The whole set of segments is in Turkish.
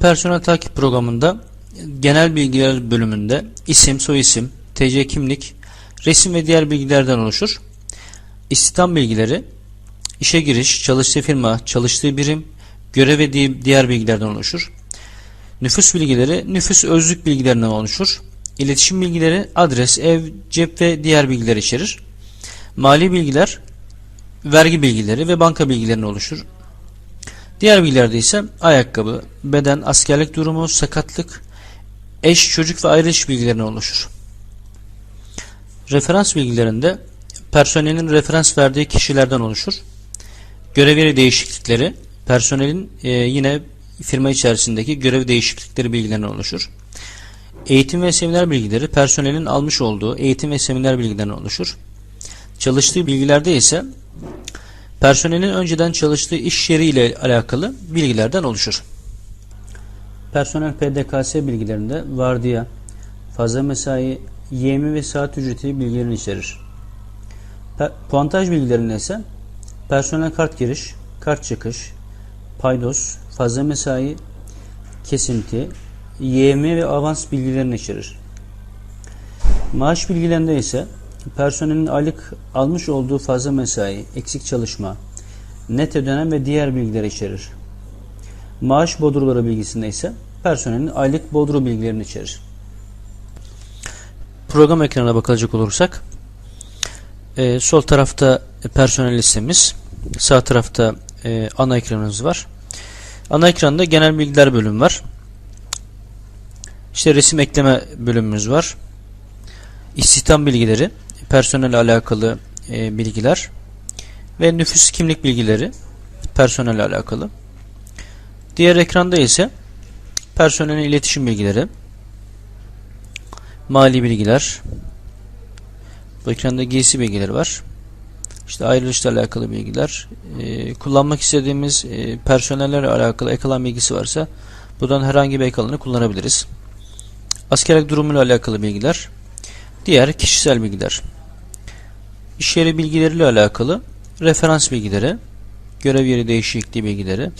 Personel takip programında genel bilgiler bölümünde isim, soyisim, TC kimlik, resim ve diğer bilgilerden oluşur. İstihdam bilgileri, işe giriş, çalıştığı firma, çalıştığı birim, görev ve di- diğer bilgilerden oluşur. Nüfus bilgileri, nüfus özlük bilgilerinden oluşur. İletişim bilgileri, adres, ev, cep ve diğer bilgiler içerir. Mali bilgiler, vergi bilgileri ve banka bilgilerini oluşur. Diğer bilgilerde ise ayakkabı, beden, askerlik durumu, sakatlık, eş, çocuk ve ayrılış bilgilerine oluşur. Referans bilgilerinde personelin referans verdiği kişilerden oluşur. Görev yeri değişiklikleri, personelin e, yine firma içerisindeki görev değişiklikleri bilgilerine oluşur. Eğitim ve seminer bilgileri personelin almış olduğu eğitim ve seminer bilgilerine oluşur. Çalıştığı bilgilerde ise Personelin önceden çalıştığı iş yeri ile alakalı bilgilerden oluşur. Personel PDKS bilgilerinde vardiya, fazla mesai, yemi ve saat ücreti bilgilerini içerir. Puantaj bilgilerinde ise personel kart giriş, kart çıkış, paydos, fazla mesai, kesinti, yemi ve avans bilgilerini içerir. Maaş bilgilerinde ise personelin aylık almış olduğu fazla mesai, eksik çalışma, net ödenen ve diğer bilgileri içerir. Maaş bodruları bilgisinde ise personelin aylık bodru bilgilerini içerir. Program ekranına bakılacak olursak e, sol tarafta personel listemiz, sağ tarafta e, ana ekranımız var. Ana ekranda genel bilgiler bölümü var. İşte resim ekleme bölümümüz var. İstihdam bilgileri, personel alakalı e, bilgiler ve nüfus kimlik bilgileri personel alakalı. Diğer ekranda ise personelin iletişim bilgileri, mali bilgiler, bu ekranda giysi bilgileri var. İşte ayrılışla alakalı bilgiler, e, kullanmak istediğimiz e, personellerle alakalı ek bilgisi varsa buradan herhangi bir ek kullanabiliriz. Askerlik durumuyla alakalı bilgiler, diğer kişisel bilgiler. İş yeri bilgileriyle alakalı referans bilgileri, görev yeri değişikliği bilgileri,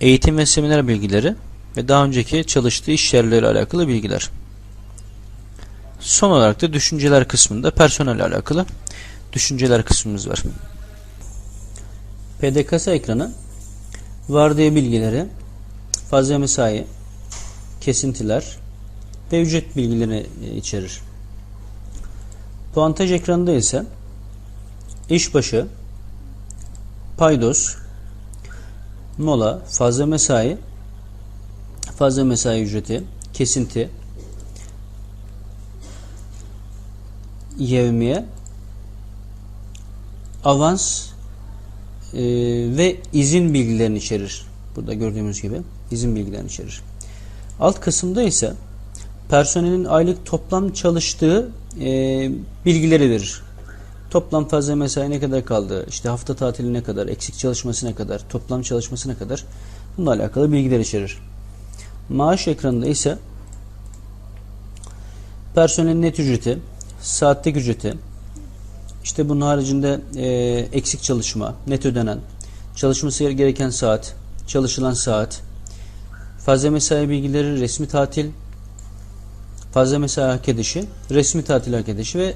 eğitim ve seminer bilgileri ve daha önceki çalıştığı iş yerleriyle alakalı bilgiler. Son olarak da düşünceler kısmında personelle alakalı düşünceler kısmımız var. PDKS ekranı vardiya bilgileri, fazla mesai, kesintiler ve ücret bilgilerini içerir. Puantaj ekranında ise işbaşı, paydos, mola, fazla mesai, fazla mesai ücreti, kesinti, yevmiye, avans e, ve izin bilgilerini içerir. Burada gördüğümüz gibi izin bilgilerini içerir. Alt kısımda ise personelin aylık toplam çalıştığı e, bilgileri verir. Toplam fazla mesai ne kadar kaldı, işte hafta tatili ne kadar, eksik çalışması ne kadar, toplam çalışması ne kadar? Bununla alakalı bilgiler içerir. Maaş ekranında ise personelin net ücreti, saatlik ücreti, işte bunun haricinde e, eksik çalışma, net ödenen, çalışması gereken saat, çalışılan saat, fazla mesai bilgileri, resmi tatil, fazla mesai hak edişi, resmi tatil hak edişi ve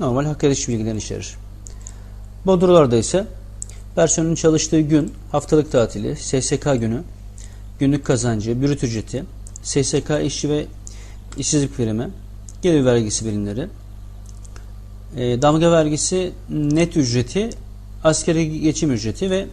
normal hak ediş bilgilerini içerir. Bodrolarda ise personelin çalıştığı gün, haftalık tatili, SSK günü, günlük kazancı, brüt ücreti, SSK işçi ve işsizlik primi, gelir vergisi birimleri, e, damga vergisi, net ücreti, askeri geçim ücreti ve